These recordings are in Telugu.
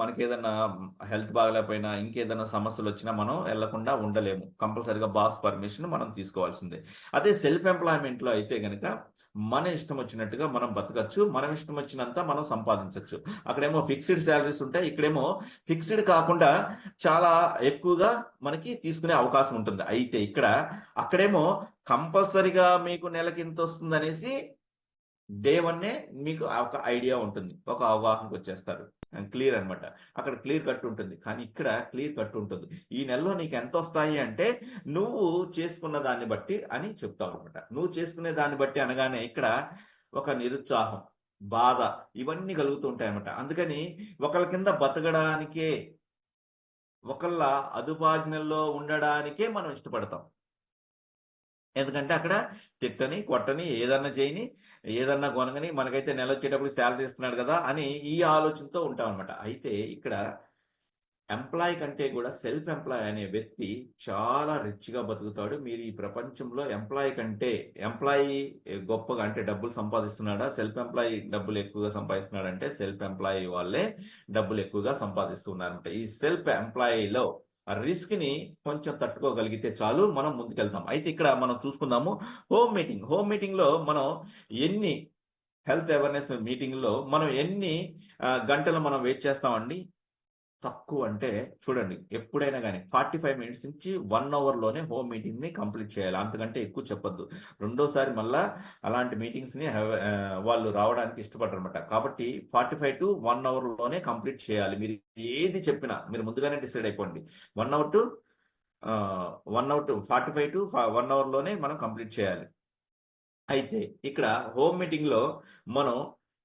మనకి ఏదైనా హెల్త్ బాగలేకపోయినా ఇంకేదైనా సమస్యలు వచ్చినా మనం వెళ్ళకుండా ఉండలేము. కంపల్సరిగా బాస్ పర్మిషన్ మనం తీసుకోవాల్సిందే. అదే సెల్ఫ్ ఎంప్లాయ్మెంట్లో అయితే గనక మన ఇష్టం వచ్చినట్టుగా మనం బతకచ్చు మనం ఇష్టం వచ్చినంత మనం సంపాదించవచ్చు అక్కడేమో ఫిక్స్డ్ శాలరీస్ ఉంటాయి ఇక్కడేమో ఫిక్స్డ్ కాకుండా చాలా ఎక్కువగా మనకి తీసుకునే అవకాశం ఉంటుంది. అయితే ఇక్కడ అక్కడేమో కంపల్సరిగా మీకు నెలకి ఇంత వస్తుంది అనేసి డే వన్నే మీకు ఒక ఐడియా ఉంటుంది. ఒక అవగాహనకు వచ్చేస్తారు క్లియర్ అనమాట అక్కడ క్లియర్ కట్ ఉంటుంది. కానీ ఇక్కడ క్లియర్ కట్ ఉంటుంది. ఈ నెలలో నీకు ఎంత వస్తాయి అంటే నువ్వు చేసుకున్న దాన్ని బట్టి అని చెప్తావు అనమాట నువ్వు చేసుకునే దాన్ని బట్టి అనగానే ఇక్కడ ఒక నిరుత్సాహం బాధ ఇవన్నీ కలుగుతూ ఉంటాయి అనమాట అందుకని ఒకళ్ళ కింద బతకడానికే ఒకళ్ళ అదుపాజ్ఞల్లో ఉండడానికే మనం ఇష్టపడతాం. ఎందుకంటే అక్కడ తిట్టని కొట్టని ఏదన్నా చేయని ఏదన్నా కొనగని మనకైతే నెల వచ్చేటప్పుడు శాలరీ ఇస్తున్నాడు కదా అని ఈ ఆలోచనతో ఉంటాం అనమాట అయితే ఇక్కడ ఎంప్లాయ్ కంటే కూడా సెల్ఫ్ ఎంప్లాయ్ అనే వ్యక్తి చాలా రిచ్గా బతుకుతాడు. మీరు ఈ ప్రపంచంలో ఎంప్లాయ్ కంటే ఎంప్లాయీ గొప్పగా అంటే డబ్బులు సంపాదిస్తున్నాడా? సెల్ఫ్ ఎంప్లాయ్ డబ్బులు ఎక్కువగా సంపాదిస్తున్నాడంటే సెల్ఫ్ ఎంప్లాయీ వాళ్ళే డబ్బులు ఎక్కువగా సంపాదిస్తున్నారంట ఈ సెల్ఫ్ ఎంప్లాయీలో ఆ రిస్క్ని కొంచెం తట్టుకోగలిగితే చాలు మనం ముందుకెళ్తాం. అయితే ఇక్కడ మనం చూసుకుందాము హోమ్ మీటింగ్. హోమ్ మీటింగ్లో మనం ఎన్ని హెల్త్ అవేర్నెస్ మీటింగ్లో మనం ఎన్ని గంటలు మనం వెయిట్ చేస్తామండి? తక్కువ అంటే చూడండి ఎప్పుడైనా కానీ ఫార్టీ ఫైవ్ మినిట్స్ నుంచి వన్ అవర్లోనే హోమ్ మీటింగ్ని కంప్లీట్ చేయాలి. అంతకంటే ఎక్కువ చెప్పొద్దు. రెండోసారి మళ్ళా అలాంటి మీటింగ్స్ని వాళ్ళు రావడానికి ఇష్టపడరు అనమాట కాబట్టి ఫార్టీ ఫైవ్ టు వన్ అవర్లోనే కంప్లీట్ చేయాలి. మీరు ఏది చెప్పినా మీరు ముందుగానే డిసైడ్ అయిపోండి. One hour to one hour to forty five to one అవర్లోనే మనం కంప్లీట్ చేయాలి. అయితే ఇక్కడ హోమ్ మీటింగ్లో మనం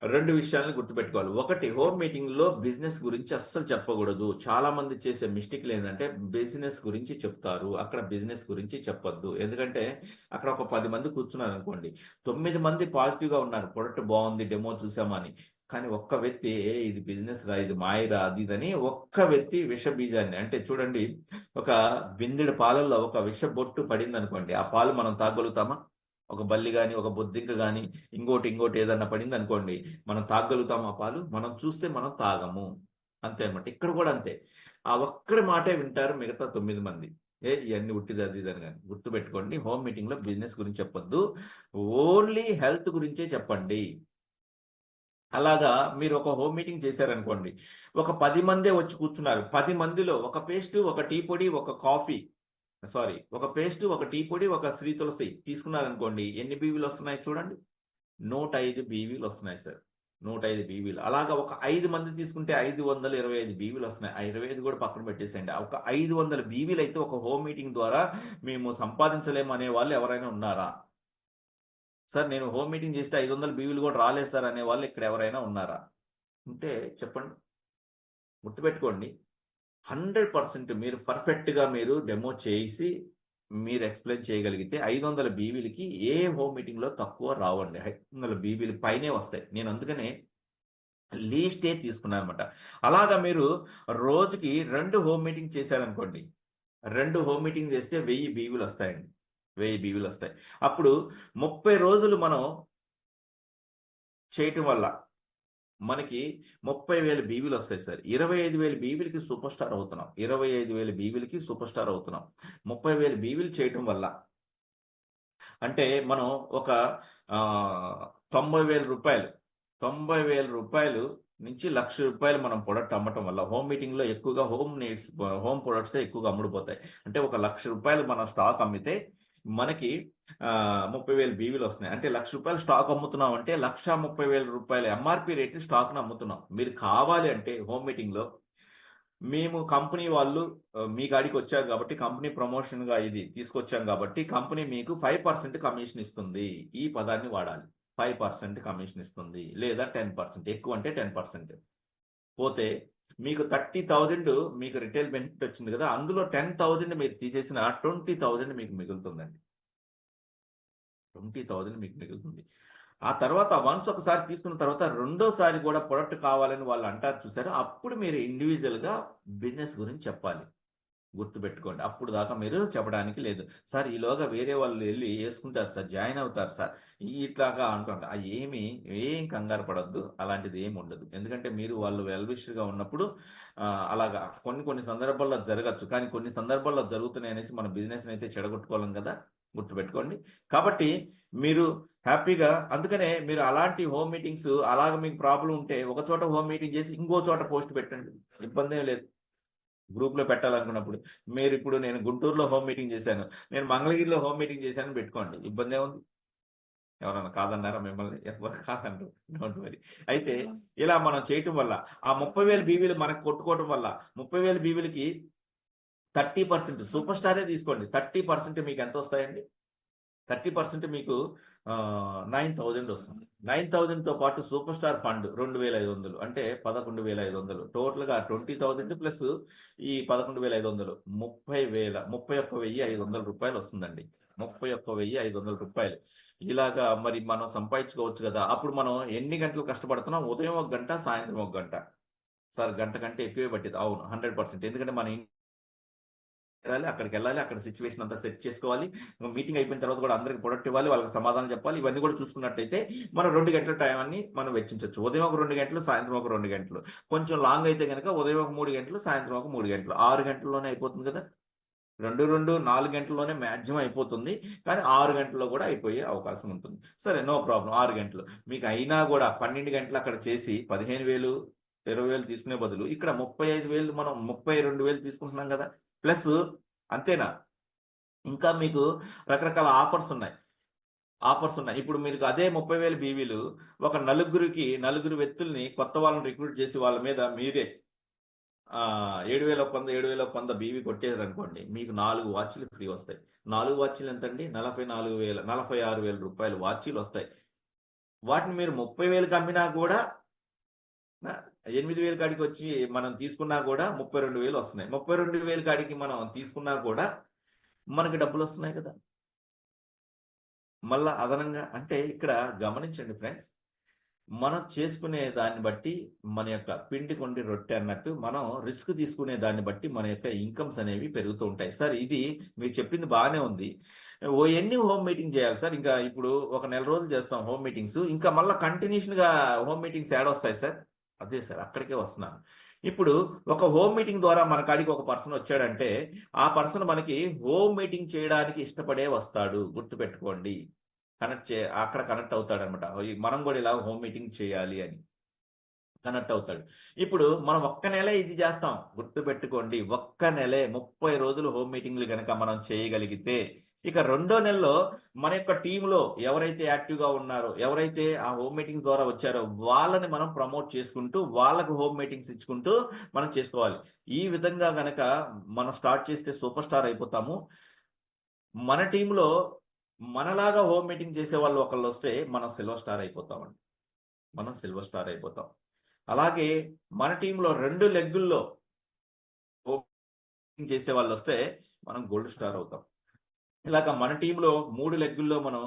రెండు విషయాలను గుర్తుపెట్టుకోవాలి. ఒకటి హోమ్ మీటింగ్లో బిజినెస్ గురించి అస్సలు చెప్పకూడదు. చాలా మంది చేసే మిస్టేక్లు ఏంటంటే బిజినెస్ గురించి చెప్తారు. అక్కడ బిజినెస్ గురించి చెప్పొద్దు. ఎందుకంటే అక్కడ ఒక పది మంది కూర్చున్నారు అనుకోండి. తొమ్మిది మంది పాజిటివ్గా ఉన్నారు. ప్రొడక్ట్ బాగుంది డెమో చూసామని కానీ ఒక్క వ్యక్తి "ఏ, ఇది బిజినెస్ రా ఇది మాయరా అది ఇదని ఒక్క వ్యక్తి విష బీజాన్ని అంటే చూడండి ఒక బిందెడు పాలల్లో ఒక విష బొట్టు పడింది అనుకోండి ఆ పాలు మనం తాగలుగుతామా? ఒక బల్లి కానీ ఒక బొద్దింక కానీ ఇంకోటి ఇంకోటి ఏదన్నా పడింది అనుకోండి మనం తాగలుగుతాం ఆ పాలు? మనం చూస్తే మనం తాగము. అంతే అనమాట ఇక్కడ కూడా అంతే. ఆ ఒక్కడి మాటే వింటారు మిగతా తొమ్మిది మంది. ఏ ఇవన్నీ ఉట్టిది అది ఇది అని కానీ గుర్తుపెట్టుకోండి హోమ్ మీటింగ్లో బిజినెస్ గురించి చెప్పొద్దు. ఓన్లీ హెల్త్ గురించే చెప్పండి. అలాగా మీరు ఒక హోమ్ మీటింగ్ చేశారనుకోండి ఒక పది మందే వచ్చి కూర్చున్నారు. పది మందిలో ఒక పేస్ట్ ఒక టీ పొడి ఒక కాఫీ సారీ ఒక పేస్ట్ ఒక టీ పొడి ఒక శ్రీ తులసి తీసుకున్నారనుకోండి ఎన్ని బీవీలు వస్తున్నాయి చూడండి. నూట ఐదు బీవీలు వస్తున్నాయి సార్ నూట ఐదు బీవీలు. అలాగా ఒక ఐదు మంది తీసుకుంటే ఐదు వందల ఇరవై ఐదు బీవీలు వస్తున్నాయి. ఆ ఇరవై ఐదు కూడా పక్కన పెట్టేసేయండి. ఒక ఐదు వందల బీవీలు అయితే ఒక హోమ్ మీటింగ్ ద్వారా మేము సంపాదించలేము అనే వాళ్ళు ఎవరైనా ఉన్నారా? సార్ నేను హోమ్ మీటింగ్ చేస్తే ఐదు వందల బీవీలు కూడా రాలేదు సార్ అనే వాళ్ళు ఇక్కడ ఎవరైనా ఉన్నారా? ఉంటే చెప్పండి. గుర్తుపెట్టుకోండి హండ్రెడ్ పర్సెంట్ మీరు పర్ఫెక్ట్గా మీరు డెమో చేసి మీరు ఎక్స్ప్లెయిన్ చేయగలిగితే ఐదు వందల బీవీలకి ఏ హోమ్ మీటింగ్లో తక్కువ రావండి. ఐదు వందల బీవీలు పైనే వస్తాయి. నేను అందుకనే లీస్టే తీసుకున్నాను అనమాట అలాగా మీరు రోజుకి రెండు హోమ్ మీటింగ్ చేశారనుకోండి రెండు హోమ్ మీటింగ్ చేస్తే వెయ్యి బీవీలు వస్తాయండి. వెయ్యి బీవీలు వస్తాయి. అప్పుడు ముప్పై రోజులు మనం చేయటం వల్ల మనకి ముప్పై వేల బీవీలు వస్తాయి సార్. ఇరవై ఐదు వేల బీవీలకి సూపర్ స్టార్ అవుతున్నాం. ఇరవై ఐదు వేల బీవీలకి సూపర్ స్టార్ అవుతున్నాం. ముప్పై వేల బీవీలు చేయటం వల్ల అంటే మనం ఒక తొంభై వేల రూపాయలు తొంభై వేల రూపాయలు నుంచి లక్ష రూపాయలు మనం ప్రొడక్ట్ అమ్మటం వల్ల హోమ్ మీటింగ్లో ఎక్కువగా హోమ్ నీడ్స్ హోమ్ ప్రొడక్ట్స్ ఎక్కువగా అమ్ముడుపోతాయి. అంటే ఒక లక్ష రూపాయలు మనం స్టాక్ అమ్మితే మనకి ముప్పై వేలు బీవీలు వస్తున్నాయి. అంటే లక్ష రూపాయలు స్టాక్ అమ్ముతున్నాం అంటే లక్ష ముప్పై వేల రూపాయల ఎంఆర్పి రేట్ స్టాక్ను అమ్ముతున్నాం. మీరు కావాలి అంటే హోమ్ మీటింగ్లో మేము కంపెనీ వాళ్ళు మీ కాడికి వచ్చారు కాబట్టి కంపెనీ ప్రమోషన్గా ఇది తీసుకొచ్చాం కాబట్టి కంపెనీ మీకు ఫైవ్ పర్సెంట్ కమిషన్ ఇస్తుంది. ఈ పదాన్ని వాడాలి. ఫైవ్ పర్సెంట్ కమిషన్ ఇస్తుంది. లేదా టెన్ పర్సెంట్. ఎక్కువ అంటే టెన్ పర్సెంట్. పోతే మీకు థర్టీ థౌజండ్ మీకు రిటైల్ బెనిఫిట్ వచ్చింది కదా అందులో టెన్ థౌజండ్ మీరు తీసేసిన ట్వంటీ థౌజండ్ మీకు మిగులుతుందండి. ట్వంటీ థౌజండ్ మీకు మిగులుతుంది. ఆ తర్వాత వన్స్ ఒకసారి తీసుకున్న తర్వాత రెండోసారి కూడా ప్రొడక్ట్ కావాలని వాళ్ళు అంటారు చూసారు? అప్పుడు మీరు ఇండివిజువల్గా బిజినెస్ గురించి చెప్పాలి. గుర్తుపెట్టుకోండి. అప్పుడు దాకా మీరు చెప్పడానికి లేదు. సార్ ఈలోగా వేరే వాళ్ళు వెళ్ళి వేసుకుంటారు సార్ జాయిన్ అవుతారు సార్. ఇట్లాగా అనుకోండి. ఆ ఏమి ఏం కంగారు పడద్దు. అలాంటిది ఏమి ఉండదు. ఎందుకంటే మీరు వాళ్ళు వెల్విష్గా ఉన్నప్పుడు అలాగా కొన్ని కొన్ని సందర్భాల్లో జరగచ్చు. కానీ కొన్ని సందర్భాల్లో జరుగుతున్నాయి అనేసి మన బిజినెస్ అయితే చెడగొట్టుకోలేం కదా? గుర్తుపెట్టుకోండి. కాబట్టి మీరు హ్యాపీగా అందుకనే మీరు అలాంటి హోమ్ మీటింగ్స్ అలాగ మీకు ప్రాబ్లం ఉంటే ఒక చోట హోమ్ మీటింగ్ చేసి ఇంకో చోట పోస్ట్ పెట్టండి. ఇబ్బంది లేదు. గ్రూప్లో పెట్టాలనుకున్నప్పుడు మీరు ఇప్పుడు నేను గుంటూరులో హోమ్ మీటింగ్ చేశాను. నేను మంగళగిరిలో హోమ్ మీటింగ్ చేశాను పెట్టుకోండి. ఇబ్బంది ఏముంది? ఎవరన్నా కాదన్నారా మిమ్మల్ని? ఎవరు కాదండ్రు? డోంట్ వరీ అయితే ఇలా మనం చేయటం వల్ల ఆ ముప్పై వేల బీవీలు మనకు కొట్టుకోవడం వల్ల ముప్పై వేల బీవీలకి థర్టీ పర్సెంట్ సూపర్ స్టారే తీసుకోండి. థర్టీ పర్సెంట్ మీకు ఎంత వస్తాయండి? థర్టీ పర్సెంట్ మీకు నైన్ థౌజండ్ వస్తుంది. నైన్ థౌజండ్తో పాటు సూపర్ స్టార్ ఫండ్ రెండు వేల ఐదు వందలు అంటే పదకొండు వేల ఐదు వందలు. టోటల్గా ట్వంటీ థౌజండ్ ప్లస్ ఈ పదకొండు వేల ఐదు వందలు ముప్పై వేల ముప్పై ఒక్క వెయ్యి ఐదు వందల రూపాయలు వస్తుందండి. ముప్పై ఒక్క వెయ్యి ఐదు వందల రూపాయలు. ఇలాగా మరి మనం సంపాదించుకోవచ్చు కదా. అప్పుడు మనం ఎన్ని గంటలు కష్టపడుతున్నాం? ఉదయం ఒక గంట సాయంత్రం ఒక గంట. సార్ గంట కంటే ఎక్కువే పట్టింది. అవును హండ్రెడ్ పర్సెంట్. ఎందుకంటే మన ఇంటి వెళ్ళాలి అక్కడికి వెళ్ళాలి అక్కడ సిచ్యువేషన్ అంతా సెట్ చేసుకోవాలి. మీటింగ్ అయిపోయిన తర్వాత కూడా అందరికి ప్రొడక్ట్ ఇవ్వాలి వాళ్ళకి సమాధానం చెప్పాలి. ఇవన్నీ కూడా చూసుకున్నట్టయితే మనం రెండు గంటల టైం అన్ని మనం వెచ్చించవచ్చు ఉదయం ఒక రెండు గంటలు సాయంత్రం ఒక రెండు గంటలు. కొంచెం లాంగ్ అయితే కనుక ఉదయం ఒక మూడు గంటలు సాయంత్రం ఒక మూడు గంటలు. ఆరు గంటల్లోనే అయిపోతుంది కదా? రెండు రెండు నాలుగు గంటల్లోనే మ్యాక్సిమం అయిపోతుంది. కానీ ఆరు గంటల్లో కూడా అయిపోయే అవకాశం ఉంటుంది. సరే నో ప్రాబ్లం ఆరు గంటలు. మీకు అయినా కూడా పన్నెండు గంటలు అక్కడ చేసి పదిహేను వేలు ఇరవై వేలు తీసుకునే బదులు ఇక్కడ ముప్పై ఐదు వేలు మనం ముప్పై రెండు వేలు తీసుకుంటున్నాం కదా? ప్లస్ అంతేనా? ఇంకా మీకు రకరకాల ఆఫర్స్ ఉన్నాయి. ఆఫర్స్ ఉన్నాయి. ఇప్పుడు మీకు అదే ముప్పై వేల బీవీలు ఒక నలుగురికి నలుగురు వ్యక్తుల్ని కొత్త వాళ్ళని రిక్రూట్ చేసి వాళ్ళ మీద మీరే ఏడు వేల ఒక వంద ఏడు వేల ఒక వంద బీవీ కొట్టేసారు అనుకోండి మీకు నాలుగు వాచ్లు ఫ్రీ వస్తాయి. నాలుగు వాచ్లు ఎంతండి? నలభై నాలుగు వేల నలభై ఆరు వేల రూపాయలు వాచ్లు వస్తాయి. వాటిని మీరు ముప్పై వేలకు అమ్మినా కూడా ఎనిమిది వేల కాడికి వచ్చి మనం తీసుకున్నా కూడా ముప్పై రెండు వేలు వస్తున్నాయి. ముప్పై రెండు వేల కాడికి మనం తీసుకున్నా కూడా మనకి డబ్బులు వస్తున్నాయి కదా. మళ్ళా అదనంగా అంటే ఇక్కడ గమనించండి ఫ్రెండ్స్ మనం చేసుకునే దాన్ని బట్టి మన యొక్క పిండి కొండి రొట్టె అన్నట్టు మనం రిస్క్ తీసుకునే దాన్ని బట్టి మన యొక్క ఇన్కమ్స్ అనేవి పెరుగుతూ ఉంటాయి. సార్ ఇది మీరు చెప్పింది బాగానే ఉంది. ఓ ఎన్ని హోమ్ మీటింగ్ చేయాలి సార్? ఇంకా ఇప్పుడు ఒక నెల రోజులు చేస్తాం హోమ్ మీటింగ్స్. ఇంకా మళ్ళీ కంటిన్యూషన్గా హోమ్ మీటింగ్స్ యాడ్ వస్తాయి సార్? అదే సార్ అక్కడికే వస్తున్నాను. ఇప్పుడు ఒక హోమ్ మీటింగ్ ద్వారా మన కాడికి ఒక పర్సన్ వచ్చాడంటే ఆ పర్సన్ మనకి హోమ్ మీటింగ్ చేయడానికి ఇష్టపడే వస్తాడు గుర్తుపెట్టుకోండి. కనెక్ట్ చే అక్కడ కనెక్ట్ అవుతాడు అనమాట మనం కూడా ఇలా హోమ్ మీటింగ్ చేయాలి అని కనెక్ట్ అవుతాడు. ఇప్పుడు మనం ఒక్క నెలే ఇది చేస్తాం గుర్తుపెట్టుకోండి. ఒక్క నెలే ముప్పై రోజులు హోమ్ మీటింగ్లు కనుక మనం చేయగలిగితే ఇక రెండో నెలలో మన యొక్క టీంలో ఎవరైతే యాక్టివ్గా ఉన్నారో ఎవరైతే ఆ హోమ్ మీటింగ్ ద్వారా వచ్చారో వాళ్ళని మనం ప్రమోట్ చేసుకుంటూ వాళ్ళకు హోమ్ మీటింగ్స్ ఇచ్చుకుంటూ మనం చేసుకోవాలి. ఈ విధంగా గనక మనం స్టార్ట్ చేస్తే సూపర్ స్టార్ అయిపోతాము. మన టీంలో మనలాగా హోమ్ మీటింగ్ చేసే వాళ్ళు ఒకళ్ళు వస్తే మనం సిల్వర్ స్టార్ అయిపోతామండి. మనం సిల్వర్ స్టార్ అయిపోతాం. అలాగే మన టీంలో రెండు లెగ్గుల్లో హోమ్ చేసే వాళ్ళు వస్తే మనం గోల్డ్ స్టార్ అవుతాం. ఇలాగ మన టీంలో మూడు లెగ్గుల్లో మనం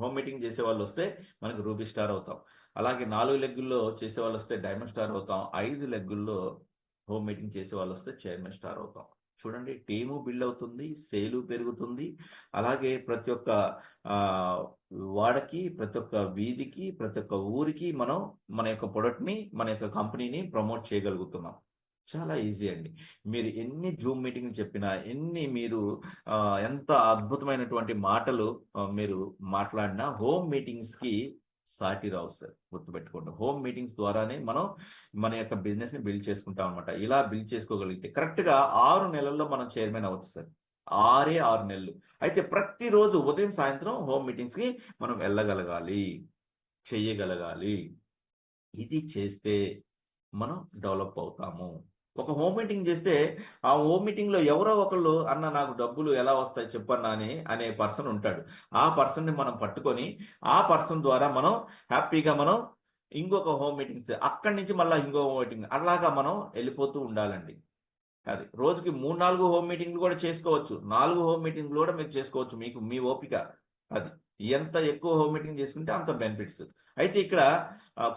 హోమ్ మీటింగ్ చేసే వాళ్ళు వస్తే మనకి రూబీ స్టార్ అవుతాం. అలాగే నాలుగు లెగ్గుల్లో చేసే వాళ్ళు వస్తే డైమండ్ స్టార్ అవుతాం. ఐదు లెగ్గుల్లో హోమ్ మీటింగ్ చేసే వాళ్ళు వస్తే చైర్మన్ స్టార్ అవుతాం. చూడండి టీము బిల్డ్ అవుతుంది సేలు పెరుగుతుంది. అలాగే ప్రతి ఒక్క వాడకి ప్రతి ఒక్క వీధికి ప్రతి ఒక్క ఊరికి మనం మన యొక్క ప్రొడక్ట్ని మన యొక్క కంపెనీని ప్రమోట్ చేయగలుగుతున్నాం. చాలా ఈజీ అండి. మీరు ఎన్ని జూమ్ మీటింగ్లు చెప్పినా ఎన్ని మీరు ఎంత అద్భుతమైనటువంటి మాటలు మీరు మాట్లాడినా హోమ్ మీటింగ్స్కి సాటి రావు సార్ గుర్తుపెట్టుకోండి. హోమ్ మీటింగ్స్ ద్వారానే మనం మన యొక్క బిజినెస్ని బిల్డ్ చేసుకుంటాం అనమాట ఇలా బిల్డ్ చేసుకోగలిగితే కరెక్ట్గా ఆరు నెలల్లో మనం చైర్మన్ అవ్వచ్చు సార్. ఆరే ఆరు నెలలు. అయితే ప్రతిరోజు ఉదయం సాయంత్రం హోమ్ మీటింగ్స్కి మనం వెళ్ళగలగాలి చెయ్యగలగాలి. ఇది చేస్తే మనం డెవలప్ అవుతాము. ఒక హోమ్ మీటింగ్ చేస్తే ఆ హోమ్ మీటింగ్లో ఎవరో ఒకళ్ళు అన్న నాకు డబ్బులు ఎలా వస్తాయి చెప్పన్నా అని అనే పర్సన్ ఉంటాడు. ఆ పర్సన్ని మనం పట్టుకొని ఆ పర్సన్ ద్వారా మనం హ్యాపీగా మనం ఇంకొక హోమ్ మీటింగ్ అక్కడి నుంచి మళ్ళీ ఇంకో హోమ్ మీటింగ్ అలాగా మనం వెళ్ళిపోతూ ఉండాలండి. అది రోజుకి మూడు నాలుగు హోమ్ మీటింగ్లు కూడా చేసుకోవచ్చు. నాలుగు హోమ్ మీటింగ్లు కూడా మీరు చేసుకోవచ్చు మీకు మీ ఓపిక అది. ఎంత ఎక్కువ హోమ్ మీటింగ్ చేసుకుంటే అంత బెనిఫిట్స్ అయితే ఇక్కడ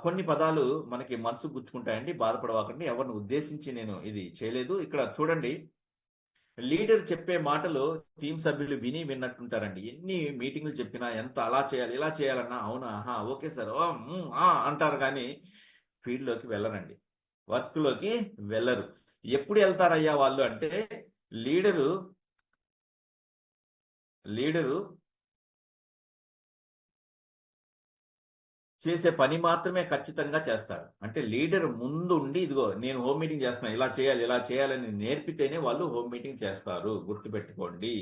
కొన్ని పదాలు మనకి మనసు గుచ్చుకుంటాయండి బాధపడవాకండి. ఎవరిని ఉద్దేశించి నేను ఇది చేయలేదు. ఇక్కడ చూడండి లీడర్ చెప్పే మాటలు టీం సభ్యులు విని విన్నట్టుంటారండి. ఎన్ని మీటింగ్లు చెప్పినా ఎంత అలా చేయాలి ఇలా చేయాలన్నా అవునా? ఆహా ఓకే సార్. అంటారు. కానీ ఫీల్డ్లోకి వెళ్ళరండి. వర్క్లోకి వెళ్ళరు. ఎప్పుడు వెళ్తారయ్యా వాళ్ళు అంటే లీడరు లీడరు చేసే పని మాత్రమే ఖచ్చితంగా చేస్తారు. అంటే లీడర్ ముందు ఉండి ఇదిగో నేను హోమ్ మీటింగ్ చేస్తున్నా ఇలా చేయాలి ఇలా చేయాలని నేర్పితేనే వాళ్ళు హోమ్ మీటింగ్ చేస్తారు. గుర్తుపెట్టుకోండి.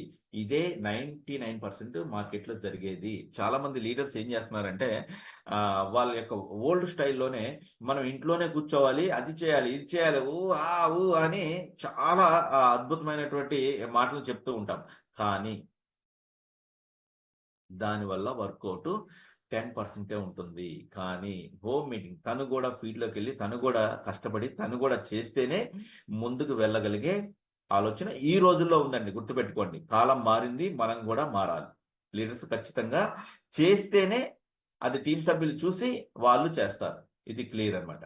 ఇదే నైంటీ నైన్ పర్సెంట్ మార్కెట్లో జరిగేది. చాలా మంది లీడర్స్ ఏం చేస్తున్నారంటే వాళ్ళ యొక్క ఓల్డ్ స్టైల్లోనే మనం ఇంట్లోనే కూర్చోవాలి అది చేయాలి ఇది చేయాలి ఊ ఆ ఊ అని చాలా అద్భుతమైనటువంటి మాటలు చెప్తూ ఉంటాం. కానీ దానివల్ల వర్కౌట్ టెన్ పర్సెంటే ఉంటుంది. కానీ హోమ్ మీటింగ్ తను కూడా ఫీల్డ్లోకి వెళ్ళి తను కూడా కష్టపడి తను కూడా చేస్తేనే ముందుకు వెళ్ళగలిగే ఆలోచన ఈ రోజుల్లో ఉందండి. గుర్తుపెట్టుకోండి. కాలం మారింది మనం కూడా మారాలి. లీడర్స్ ఖచ్చితంగా చేస్తేనే అది టీం సభ్యులు చూసి వాళ్ళు చేస్తారు. ఇది క్లియర్ అనమాట.